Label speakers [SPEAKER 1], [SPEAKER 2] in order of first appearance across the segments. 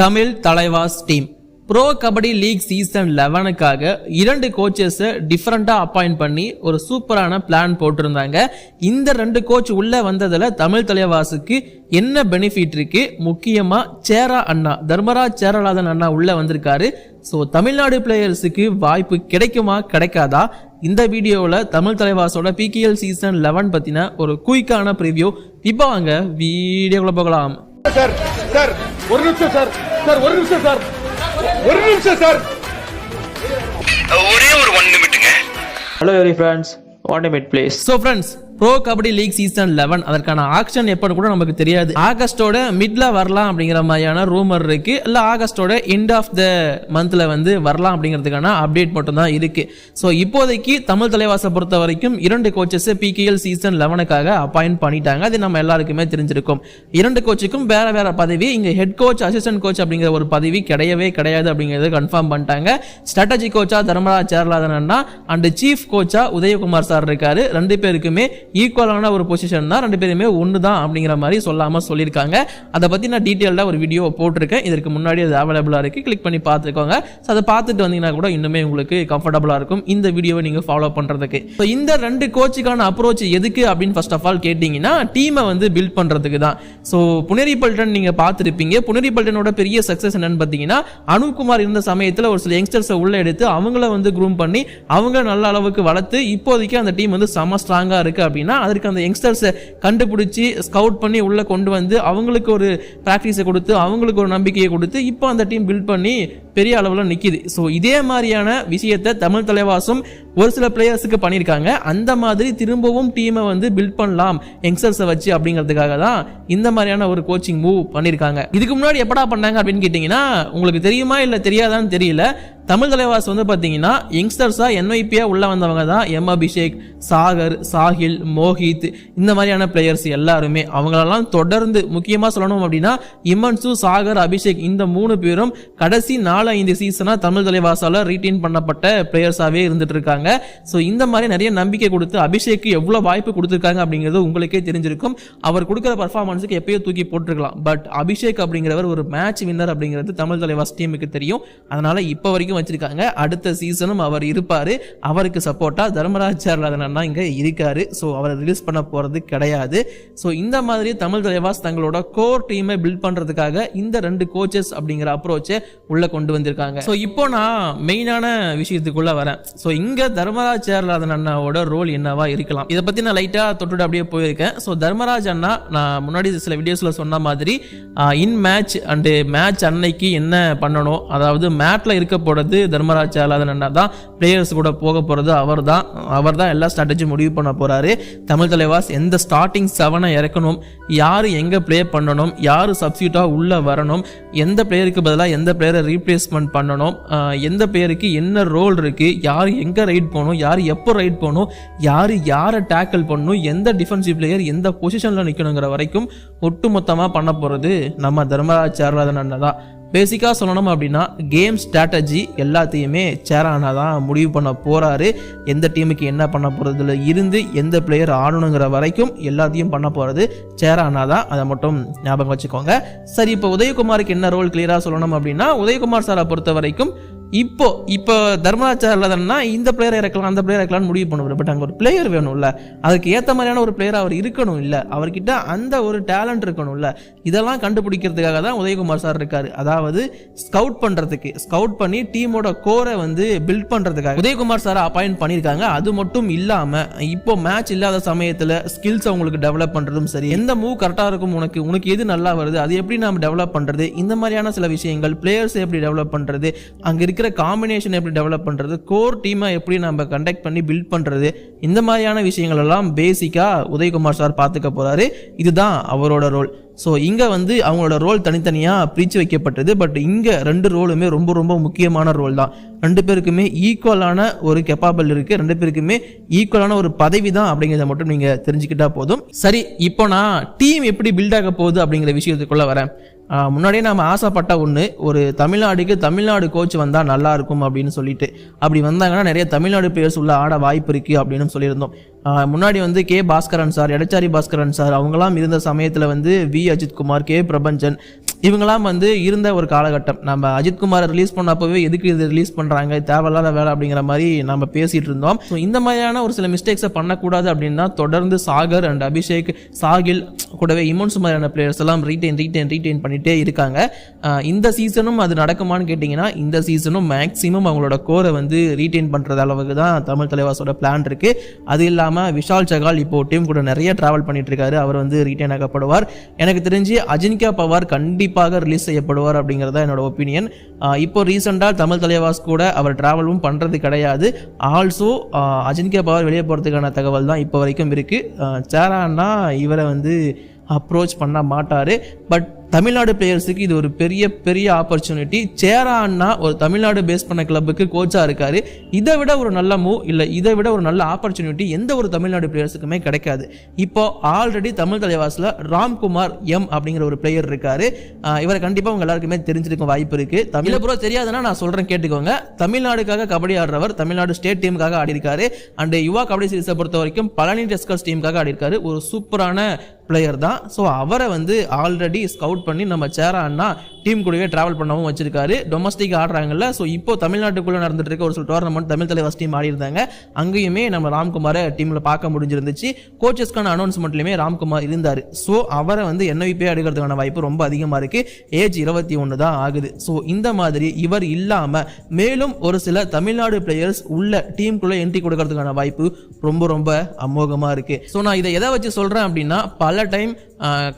[SPEAKER 1] Tamil Thalaivas team. Pro kabaddi league season லெவனுக்காக இரண்டு கோச்சஸை டிஃப்ரெண்ட்டாக அப்பாயிண்ட் பண்ணி ஒரு சூப்பரான பிளான் போட்டிருந்தாங்க. இந்த ரெண்டு கோச் உள்ளே வந்ததில் தமிழ் தலைவாசுக்கு என்ன பெனிஃபிட் இருக்கு? முக்கியமாக சேரா அண்ணா தர்மராஜ் சேரலாதன் அண்ணா உள்ளே வந்திருக்காரு. ஸோ தமிழ்நாடு பிளேயர்ஸுக்கு வாய்ப்பு கிடைக்குமா? கிடைக்காதா? இந்த வீடியோவில் தமிழ் தலைவாசோட பிகேஎல் சீசன் லெவன் பற்றின ஒரு குயிக்கான ப்ரிவ்யூ இப்போ வாங்க வீடியோக்குள்ளே போகலாம்.
[SPEAKER 2] சார் சார் ஒரு நிமிஷம் சார். சார் ஒரு நிமிஷம் சார். ஒரு நிமிஷம் சார்.
[SPEAKER 3] ஒரே ஒரு ஒன் நிமிட்டுங்க
[SPEAKER 4] Hello every friends, one minute please.
[SPEAKER 1] So friends pro kabaddi league season eleven அதற்கான ஆக்ஷன் எப்படி கூட நமக்கு தெரியாது. ஆகஸ்டோட மிட்ல வரலாம் அப்படிங்கிற மாதிரியான ரூமர் இருக்கு. இல்லை ஆகஸ்டோட எண்ட் ஆஃப் த மந்த்ல வந்து வரலாம் அப்படிங்கிறதுக்கான அப்டேட் மட்டும் தான் இருக்கு. ஸோ இப்போதைக்கு தமிழ் தலைவாசை பொறுத்த வரைக்கும் இரண்டு கோச்சஸ் பிகேஎல் சீசன் லெவனுக்காக அப்பாயிண்ட் பண்ணிட்டாங்க. அது நம்ம எல்லாருக்குமே தெரிஞ்சிருக்கும். இரண்டு கோச்சுக்கும் வேற வேற பதவி இங்க ஹெட் கோச் அசிஸ்டன்ட் கோச் அப்படிங்கிற ஒரு பதவி கிடையவே கிடையாது அப்படிங்கிறத கன்ஃபார்ம் பண்ணிட்டாங்க. ஸ்ட்ராட்டஜி கோச்சா தர்மராஜ் சேர்லாதன் அண்ட் சீஃப் கோச்சா உதயகுமார் சார் இருக்காரு. ரெண்டு பேருக்குமே ஈக்குவலான ஒரு பொசிஷன் தான் ரெண்டு பேருமே ஒன்று தான் அப்படிங்கிற மாதிரி சொல்லாமல் சொல்லியிருக்காங்க. அதை பற்றி நான் டீட்டெயில்டாக ஒரு வீடியோ போட்டிருக்கேன். இதற்கு முன்னாடி அது அவைலபிளாக இருக்குது கிளிக் பண்ணி பார்த்துக்கோங்க. ஸோ அதை பார்த்துட்டு வந்தீங்கன்னா கூட இன்னுமே உங்களுக்கு கம்ஃபர்டபுளாக இருக்கும். இந்த வீடியோவை நீங்கள் ஃபாலோ பண்ணுறதுக்கு ஸோ இந்த ரெண்டு கோச்சுக்கான அப்ரோச் எதுக்கு அப்படின்னு ஃபர்ஸ்ட் ஆஃப் ஆல் கேட்டிங்கன்னா டீமை வந்து பில்ட் பண்ணுறதுக்கு தான். ஸோ புனேரி பல்டன் நீங்கள் பார்த்துருப்பீங்க. புனேரி பல்டனோட பெரிய சக்ஸஸ் என்னன்னு பார்த்தீங்கன்னா அனுகுமார் இருந்த சமயத்தில் ஒரு சில யங்ஸ்டர்ஸை உள்ளே எடுத்து அவங்கள வந்து க்ரூம் பண்ணி அவங்க நல்ல அளவுக்கு வளர்த்து இப்போதைக்கு அந்த டீம் வந்து செம ஸ்ட்ராங்காக இருக்குது அப்படின்னு அதற்கு அந்த யங்ஸ்டர்ஸை கண்டுபிடிச்சி ஸ்கவுட் பண்ணி உள்ளே கொண்டு வந்து அவங்களுக்கு ஒரு ப்ராக்டிஸை கொடுத்து அவங்களுக்கு ஒரு நம்பிக்கையை கொடுத்து இப்போ அந்த டீம் பில்ட் பண்ணி பெரிய அளவில் நிற்கிது ஸோ இதே மாதிரியான விஷயத்தை தமிழ் தலைவாசும் ஒரு சில பிளேயர்ஸுக்கு பண்ணியிருக்காங்க. அந்த மாதிரி திரும்பவும் டீமை வந்து பில்ட் பண்ணலாம் யங்ஸ்டர்ஸை வச்சு அப்படிங்கிறதுக்காக தான் இந்த மாதிரியான ஒரு கோச்சிங் மூவ் பண்ணியிருக்காங்க. இதுக்கு முன்னாடி எப்படா பண்ணாங்க அப்படின்னு கேட்டிங்கன்னா உங்களுக்கு தெரியுமா இல்லை தெரியாதான்னு தெரியல. தமிழ் தலைவாஸ் வந்து பார்த்தீங்கன்னா யங்ஸ்டர்ஸாக என்ஐபியாக உள்ளே வந்தவங்க தான் எம் அபிஷேக் சாகர் சாஹில் மோஹித் இந்த மாதிரியான பிளேயர்ஸ் எல்லாருமே. அவங்களெல்லாம் தொடர்ந்து முக்கியமாக சொல்லணும் அப்படின்னா இமன்சு சாகர் அபிஷேக் இந்த மூணு பேரும் கடைசி நாலு ஐந்து சீசனாக தமிழ் தலைவாசால் ரீட்டைன் பண்ணப்பட்ட பிளேயர்ஸாகவே இருந்துட்டு இருக்காங்க. ஸோ இந்த மாதிரி நிறைய நம்பிக்கை கொடுத்து அபிஷேக்கு எவ்வளோ வாய்ப்பு கொடுத்துருக்காங்க அப்படிங்கிறது உங்களுக்கே தெரிஞ்சிருக்கும். அவர் கொடுக்குற பர்ஃபார்மன்ஸுக்கு எப்பயோ தூக்கி போட்டிருக்கலாம். பட் அபிஷேக் அப்படிங்கிறவர் ஒரு மேட்ச் வின்னர் அப்படிங்கிறது தமிழ் தலைவாஸ் டீமுக்கு தெரியும். அதனால் இப்போ வரைக்கும் வச்சிருக்காங்க. அடுத்த சீசனும் அவர் இருப்பார். அவருக்கு சப்போர்ட்டாக தர்மராஜ் சேர்லாதன் அண்ணா இங்கே இருக்காரு. ஸோ அவரை ரிலீஸ் பண்ண போகிறது கிடையாது. ஸோ இந்த மாதிரி தமிழ் தலைவாஸ் தங்களோட கோர் டீமை பில்ட் பண்ணுறதுக்காக இந்த ரெண்டு கோச்சஸ் அப்படிங்கிற அப்ரோச்சை உள்ளே கொண்டு வந்திருக்காங்க. ஸோ இப்போ நான் மெயினான விஷயத்துக்குள்ளே வரேன். ஸோ இங்கே தர்மராஜ் சேர்லாதன் அண்ணாவோட ரோல் என்னவா இருக்கலாம்? இதை பற்றி நான் லைட்டாக தொட்டுட்டு அப்படியே போயிருக்கேன். ஸோ தர்மராஜ் அண்ணா நான் முன்னாடி சில வீடியோஸில் சொன்ன மாதிரி இன் மேட்ச் அண்டு மேட்ச் அன்னைக்கு என்ன பண்ணணும்? அதாவது மேட்டில் இருக்க போகிறது தர்மராஜ் சேர்லாதன் அண்ணா தான் பிளேயர்ஸ் கூட போக போகிறது அவர் தான் அவர் தான் எல்லா ஸ்ட்ராட்டஜி முடிவு பண்ண போகிறாரு தமிழ் தலைவாஸ் எந்த ஸ்டார்டிங் செவனை இறக்கணும் யார் எங்கே ப்ளே பண்ணணும் யார் சப்ஸ்டியூட்டாக உள்ளே வரணும் எந்த பிளேயருக்கு பதிலாக எந்த பிளேயரை ரீப்ளேஸ்மெண்ட் பண்ணணும் எந்த பிளேயருக்கு என்ன ரோல் இருக்குது யார் எங்கே ரைட் போகணும் யார் எப்போ ரைட் போகணும் யார் யாரை டேக்கிள் பண்ணணும் எந்த டிஃபென்சிவ் பிளேயர் எந்த பொசிஷனில் நிற்கணுங்கிற வரைக்கும் ஒட்டுமொத்தமாக பண்ண போகிறது நம்ம தர்மராஜ் சேர்லாதன் அண்ணன் தான். பேசிக்காக சொல்லணும் அப்படின்னா கேம் ஸ்ட்ராட்டஜி எல்லாத்தையுமே சேரானா தான் முடிவு பண்ண போகிறாரு எந்த டீமுக்கு என்ன பண்ண போகிறதுல இருந்து எந்த பிளேயர் ஆடணுங்கிற வரைக்கும் எல்லாத்தையும் பண்ண போகிறது சேரானா தான். அதை மட்டும் ஞாபகம் வச்சுக்கோங்க. சரி இப்போ உதயகுமாருக்கு என்ன ரோல் கிளியராக சொல்லணும் அப்படின்னா உதயகுமார் சாரை பொறுத்த வரைக்கும் இப்போ இப்போ தர்மராச்சாரலன்னா இந்த பிளேயர் இறக்கலாம் அந்த பிளேயர் இறக்கலாம்னு முடிவு பண்ணுவார். பட் அங்கே ஒரு பிளேயர் வேணும்ல. அதுக்கு ஏற்ற மாதிரியான ஒரு பிளேயர் அவர் இருக்கணும் இல்லை. அவர்கிட்ட அந்த ஒரு டேலண்ட் இருக்கணும்ல இதெல்லாம் கண்டுபிடிக்கிறதுக்காக தான் உதயகுமார் சார் இருக்காரு. அதாவது ஸ்கவுட் பண்ணுறதுக்கு ஸ்கவுட் பண்ணி டீமோட கோரை வந்து பில்ட் பண்ணுறதுக்காக உதயகுமார் சாரை அப்பாயிண்ட் பண்ணியிருக்காங்க அது மட்டும் இல்லாமல் இப்போ மேட்ச் இல்லாத சமயத்தில் ஸ்கில்ஸ் அவங்களுக்கு டெவலப் பண்ணுறதும் சரி எந்த மூவ் கரெக்டாக இருக்கும் உனக்கு உனக்கு எது நல்லா வருது அது எப்படி நாம் டெவலப் பண்ணுறது இந்த மாதிரியான சில விஷயங்கள் பிளேயர்ஸ் எப்படி டெவலப் பண்ணுறது அங்கே இருக்கிற காம்பினேஷன் எப்படி டெவலப் பண்ணுறது கோர் டீமை எப்படி நம்ம கண்டக்ட் பண்ணி பில்ட் பண்ணுறது இந்த மாதிரியான விஷயங்கள் எல்லாம் பேசிக்காக உதயகுமார் சார் பார்த்துக்க போகிறாரு இதுதான் அவரோட ரோல் ஸோ இங்கே வந்து அவங்களோட ரோல் தனித்தனியாக பிரித்து வைக்கப்பட்டது. பட் இங்கே ரெண்டு ரோலுமே ரொம்ப ரொம்ப முக்கியமான ரோல் தான். ரெண்டு பேருக்குமே ஈக்குவலான ஒரு கெப்பாபிள் இருக்குது ரெண்டு பேருக்குமே ஈக்குவலான ஒரு பதவி தான் அப்படிங்கிறத மட்டும் நீங்கள் தெரிஞ்சுக்கிட்டா போதும். சரி இப்போ நான் டீம் எப்படி பில்ட் ஆக போகுது அப்படிங்கிற விஷயத்துக்குள்ளே வரேன். முன்னாடியே நாம் ஆசைப்பட்ட ஒன்று ஒரு தமிழ்நாடுக்கு தமிழ்நாடு கோச் வந்தால் நல்லா இருக்கும் அப்படின்னு சொல்லிட்டு. அப்படி வந்தாங்கன்னா நிறைய தமிழ்நாடு பிளேயர்ஸ் உள்ள ஆட வாய்ப்பு இருக்குது அப்படின்னு சொல்லியிருந்தோம். முன்னாடி வந்து K Bhaskaran sir Edachery Bhaskaran sir அவங்களாம் இருந்த சமயத்தில் வந்து வி அஜித்குமார் கே பிரபஞ்சன் இவங்கெல்லாம் வந்து இருந்த ஒரு காலகட்டம். நம்ம அஜித்குமாரை ரிலீஸ் பண்ணப்பவே எதுக்கு இது ரிலீஸ் பண்ணுறாங்க தேவையில்லாத வேலை அப்படிங்கிற மாதிரி நம்ம பேசிட்டு இருந்தோம். ஸோ இந்த மாதிரியான ஒரு சில மிஸ்டேக்ஸை பண்ணக்கூடாது அப்படின்னா தொடர்ந்து சாகர் அண்ட் அபிஷேக் சாகில் கூடவே இமோன்ஸ் மாதிரியான பிளேயர்ஸ் எல்லாம் ரீட்டைன் ரீட்டைன் ரீட்டைன் பண்ணிகிட்டே இருக்காங்க. இந்த சீசனும் அது நடக்குமான்னு கேட்டிங்கன்னா இந்த சீசனும் மேக்ஸிமம் அவங்களோட கோரை வந்து ரீட்டைன் பண்ணுறது அளவுக்கு தான் தமிழ் தலைவாசோட பிளான் இருக்குது அது இல்லாமல் விஷால் சகால் இப்போ டீம் கூட நிறைய ட்ராவல் பண்ணிட்டு இருக்காரு. அவர் வந்து ரீட்டைன் ஆகப்படுவார். எனக்கு தெரிஞ்சு அஜின்கா பவார் கண்டிப்பாக ரிலீஸ் செய்யப்படுவார் அப்படிங்கிறது தான் என்னோட ஒப்பீனியன் இப்போ ரீசெண்டாக தமிழ் தலைவாஸ் கூட அவர் ட்ராவலும் பண்ணுறது கிடையாது. ஆல்சோ அஜின்கா பவர் வெளியே போகிறதுக்கான தகவல் தான் இப்போ வரைக்கும் இருக்குது சேரான்னா இவரை வந்து அப்ரோச் பண்ண மாட்டார். பட் தமிழ்நாடு பிளேயர்ஸுக்கு இது ஒரு பெரிய பெரிய ஆப்பர்ச்சுனிட்டி சேரா அண்ணா ஒரு தமிழ்நாடு பேஸ் பண்ண கிளப்புக்கு கோச்சாக இருக்காரு. இதை விட ஒரு நல்ல மூவ் இல்லை இதை விட ஒரு நல்ல ஆப்பர்ச்சுனிட்டி எந்த ஒரு தமிழ்நாடு பிளேயர்ஸுக்குமே கிடைக்காது. இப்போ ஆல்ரெடி தமிழ் தலைவாசில் ராம்குமார் எம் அப்படிங்கிற ஒரு பிளேயர் இருக்காரு. இவரை கண்டிப்பாக உங்க எல்லாருக்குமே தெரிஞ்சிருக்க வாய்ப்பு இருக்கு. தமிழை பூரா தெரியாதுன்னா நான் சொல்கிறேன் கேட்டுக்கோங்க. தமிழ்நாடுக்காக கபடி ஆடுறவர் தமிழ்நாடு ஸ்டேட் டீமுக்காக ஆடிருக்காரு. அண்ட் யுவா கபடி சீரிஸை பொறுத்த வரைக்கும் பழனி டெஸ்கர்ஸ் டீமுக்காக ஆடிருக்காரு. ஒரு சூப்பரான பிளேயர் தான். ஸோ அவரை வந்து ஆல்ரெடி ஸ்கவுட் பண்ணி நம்ம சேரா அண்ணா டீம் கூடவே ட்ராவல் பண்ணவும் வச்சிருக்காரு. டொமஸ்டிக் ஆடுறாங்கல்ல ஸோ இப்போ தமிழ்நாட்டுக்குள்ளே நடந்துட்டு இருக்க ஒரு சில டோர்னமெண்ட் தமிழ் தலைவாஸ் டீம் ஆடிருந்தாங்க அங்கேயுமே நம்ம ராம்குமாரை டீமில் பார்க்க முடிஞ்சிருந்துச்சு. கோச்சஸ்க்கான அனௌன்ஸ்மெண்ட்லையுமே ராம்குமார் இருந்தார். ஸோ அவரை வந்து என்ஐபியே எடுக்கிறதுக்கான வாய்ப்பு ரொம்ப அதிகமாக இருக்குது ஏஜ் இருபத்தி ஒன்று தான் ஆகுது. ஸோ இந்த மாதிரி இவர் இல்லாமல் மேலும் ஒரு சில தமிழ்நாடு பிளேயர்ஸ் உள்ள டீமுக்குள்ளே என்ட்ரி கொடுக்கறதுக்கான வாய்ப்பு ரொம்ப ரொம்ப அமோகமாக இருக்குது ஸோ நான் இதை எதை வச்சு சொல்கிறேன் அப்படின்னா பல பல டைம்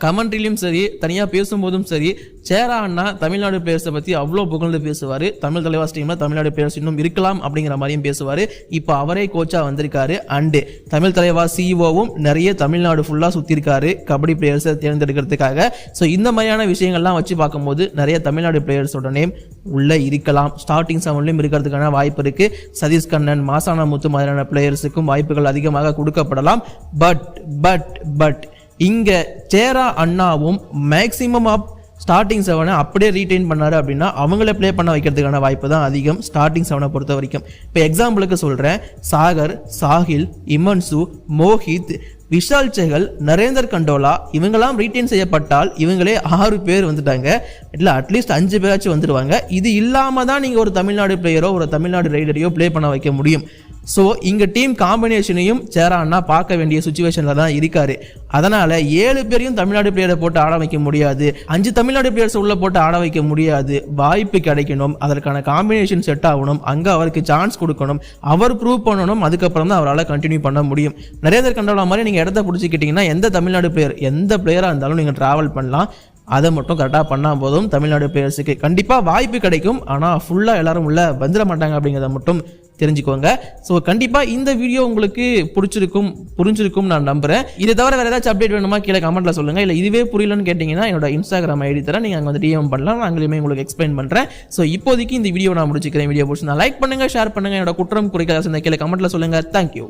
[SPEAKER 1] கமெண்ட்ரிலையும் சரி தனியாக பேசும்போதும் சரி சேரா அண்ணா தமிழ்நாடு பிளேயர்ஸை பற்றி அவ்வளோ புகழ்ந்து பேசுவார். தமிழ் தலைவாஸ் டீமில் தமிழ்நாடு பிளேயர்ஸ் இன்னும் இருக்கலாம் அப்படிங்கிற மாதிரியும் பேசுவார். இப்போ அவரே கோச்சாக வந்திருக்காரு அண்டு தமிழ் தலைவாஸ் சிஇஓவும் நிறைய தமிழ்நாடு ஃபுல்லாக சுற்றிருக்காரு கபடி பிளேயர்ஸை தேர்ந்தெடுக்கிறதுக்காக. ஸோ இந்த மாதிரியான விஷயங்கள்லாம் வச்சு பார்க்கும்போது நிறைய தமிழ்நாடு பிளேயர்ஸோட நேம் உள்ளே இருக்கலாம். ஸ்டார்டிங் செவன்லையும் இருக்கிறதுக்கான வாய்ப்பு இருக்குது சதீஷ் கண்ணன் மாசானா முத்து மாதிரியான பிளேயர்ஸுக்கும் வாய்ப்புகள் அதிகமாக கொடுக்கப்படலாம். பட் பட் பட் இங்கே சேரா அண்ணாவும் மேக்ஸிமம் ஆஃப் ஸ்டார்டிங் செவனை அப்படியே ரீட்டைன் பண்ணாரு அப்படின்னா அவங்கள ப்ளே பண்ண வைக்கிறதுக்கான வாய்ப்பு தான் அதிகம். ஸ்டார்டிங் செவனை பொறுத்த வரைக்கும். இப்போ எக்ஸாம்பிளுக்கு சொல்கிறேன் சாகர் சாஹில் இமன்சு மோஹித் விஷால் செகல் நரேந்தர் கண்டோலா இவங்கெல்லாம் ரீட்டைன் செய்யப்பட்டால் இவங்களே ஆறு பேர் வந்துட்டாங்க. இல்லை அட்லீஸ்ட் அஞ்சு பேராச்சும் வந்துடுவாங்க இது இல்லாமல் தான் நீங்கள் ஒரு தமிழ்நாடு பிளேயரோ ஒரு தமிழ்நாடு ரைடரையோ ப்ளே பண்ண வைக்க முடியும். ஸோ இங்கே டீம் காம்பினேஷனையும் சேரான்னா பார்க்க வேண்டிய சுச்சுவேஷனில் தான் இருக்காரு. அதனால் ஏழு பேரையும் தமிழ்நாடு பிளேயரை போட்டு ஆட வைக்க முடியாது. அஞ்சு தமிழ்நாடு பிளேயர்ஸ் உள்ளே போட்டு ஆட வைக்க முடியாது. வாய்ப்பு கிடைக்கணும். அதற்கான காம்பினேஷன் செட் ஆகணும். அங்கே அவருக்கு சான்ஸ் கொடுக்கணும். அவர் ப்ரூவ் பண்ணணும். அதுக்கப்புறம் தான் அவரால் கண்டினியூ பண்ண முடியும். நரேந்தர் கண்டோலா மாதிரி நீங்கள் இடத்த பிடிச்சிக்கிட்டிங்கன்னா எந்த தமிழ்நாடு பிளேயர் எந்த பிளேயராக இருந்தாலும் நீங்கள் ட்ராவல் பண்ணலாம். அதை மட்டும் கரெக்டாக பண்ணால் போதும். தமிழ்நாடு பிளேயர்ஸுக்கு கண்டிப்பாக வாய்ப்பு கிடைக்கும். ஆனால் ஃபுல்லாக எல்லோரும் உள்ளே வந்துட மாட்டாங்க அப்படிங்கிறத மட்டும் தெரிஞ்சுக்கோங்க. ஸோ கண்டிப்பாக இந்த வீடியோ உங்களுக்கு பிடிச்சிருக்கும் புரிஞ்சிருக்கும் நான் நம்புறேன். இதை தவிர வேறு ஏதாச்சும் அப்டேட் வேணுமா? கீழே கமெண்ட்டில் சொல்லுங்கள் இல்லை இதுவே புரியலன்னு கேட்டிங்கன்னா என்னோட இன்ஸ்டாகிராம் ஐடி தரேன். நீங்கள் அங்கே வந்து டிஎம் பண்ணலாம். நான் அங்கேயுமே உங்களுக்கு எக்ஸ்பிளைன் பண்ணுறேன் ஸோ இப்போதைக்கு இந்த வீடியோ நான் முடிச்சுக்கிறேன். வீடியோ பிடிச்சி நான் லைக் பண்ணுங்கள் ஷேர் பண்ணுங்கள் என்னோட குற்றம் குறைக்காத கீழே கமெண்ட்டில் சொல்லுங்கள் தேங்க்யூ